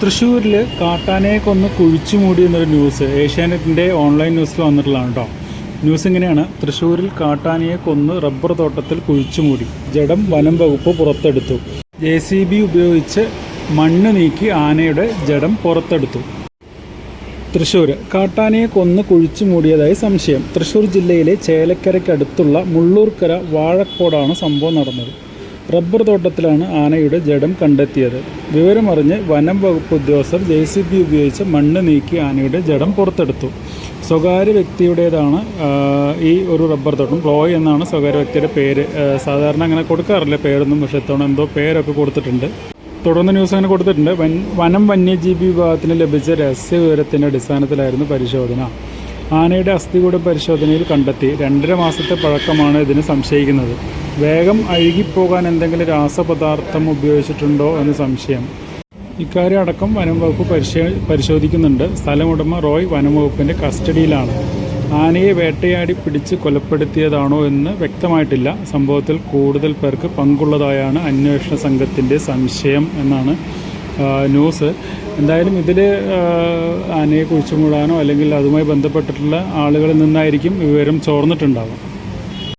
തൃശ്ശൂരിൽ കാട്ടാനയെ കൊന്ന് കുഴിച്ചു മൂടി എന്നൊരു ന്യൂസ് ഏഷ്യാനെറ്റിന്റെ ഓൺലൈൻ ന്യൂസിൽ വന്നിട്ടുള്ളതാണ് കേട്ടോ ന്യൂസ് ഇങ്ങനെയാണ്. തൃശ്ശൂരിൽ കാട്ടാനയെ കൊന്ന് റബ്ബർ തോട്ടത്തിൽ കുഴിച്ചു മൂടി. ജഡം വനം വകുപ്പ് പുറത്തെടുത്തു. ജെ സി ബി ഉപയോഗിച്ച് മണ്ണ് നീക്കി ആനയുടെ ജഡം പുറത്തെടുത്തു. തൃശ്ശൂർ കാട്ടാനയെ കൊന്ന് കുഴിച്ചു മൂടിയതായി സംശയം. തൃശ്ശൂർ ജില്ലയിലെ ചേലക്കരയ്ക്കടുത്തുള്ള മുള്ളൂർക്കര വാഴക്കോടാണ് സംഭവം നടന്നത്. റബ്ബർ തോട്ടത്തിലാണ് ആനയുടെ ജഡം കണ്ടെത്തിയത്. വിവരമറിഞ്ഞ് വനം വകുപ്പ് ഉദ്യോഗസ്ഥർ ജെ സി ബി ഉപയോഗിച്ച് മണ്ണ് നീക്കി ആനയുടെ ജഡം പുറത്തെടുത്തു. സ്വകാര്യ വ്യക്തിയുടേതാണ് ഈ ഒരു റബ്ബർ തോട്ടം. റോയ് എന്നാണ് സ്വകാര്യ വ്യക്തിയുടെ പേര്. സാധാരണ അങ്ങനെ കൊടുക്കാറില്ല പേരൊന്നും പക്ഷേ ഇത്തവണ എന്തോ പേരൊക്കെ കൊടുത്തിട്ടുണ്ട്. തുടർന്ന് ന്യൂസ് അങ്ങനെ കൊടുത്തിട്ടുണ്ട്. വനം വന്യജീവി വിഭാഗത്തിന് ലഭിച്ച രഹസ്യ വിവരത്തിന്റെ അടിസ്ഥാനത്തിലായിരുന്നു പരിശോധന. ആനയുടെ അസ്ഥികൂട പരിശോധനയിൽ കണ്ടെത്തി രണ്ടര മാസത്തെ പഴക്കമാണ് ഇതിന് സംശയിക്കുന്നത്. വേഗം അഴുകിപ്പോകാൻ എന്തെങ്കിലും രാസപദാർത്ഥം ഉപയോഗിച്ചിട്ടുണ്ടോ എന്ന് സംശയം. ഇക്കാര്യം അടക്കം വനം വകുപ്പ് പരിശോ പരിശോധിക്കുന്നുണ്ട്. സ്ഥലമുടമ റോയ് വനം വകുപ്പിന്റെ കസ്റ്റഡിയിലാണ്. ആനയെ വേട്ടയാടി പിടിച്ച് കൊലപ്പെടുത്തിയതാണോ എന്ന് വ്യക്തമായിട്ടില്ല. സംഭവത്തിൽ കൂടുതൽ പേർക്ക് പങ്കുള്ളതായാണ് അന്വേഷണ സംഘത്തിന്റെ സംശയം എന്നാണ് ന്യൂസ്. എന്തായാലും ഇതിൽ ആനയെ കുഴിച്ചുമൂടാനോ അല്ലെങ്കിൽ അതുമായി ബന്ധപ്പെട്ടിട്ടുള്ള ആളുകളിൽ നിന്നായിരിക്കും വിവരം ചോർന്നിട്ടുണ്ടാവുക.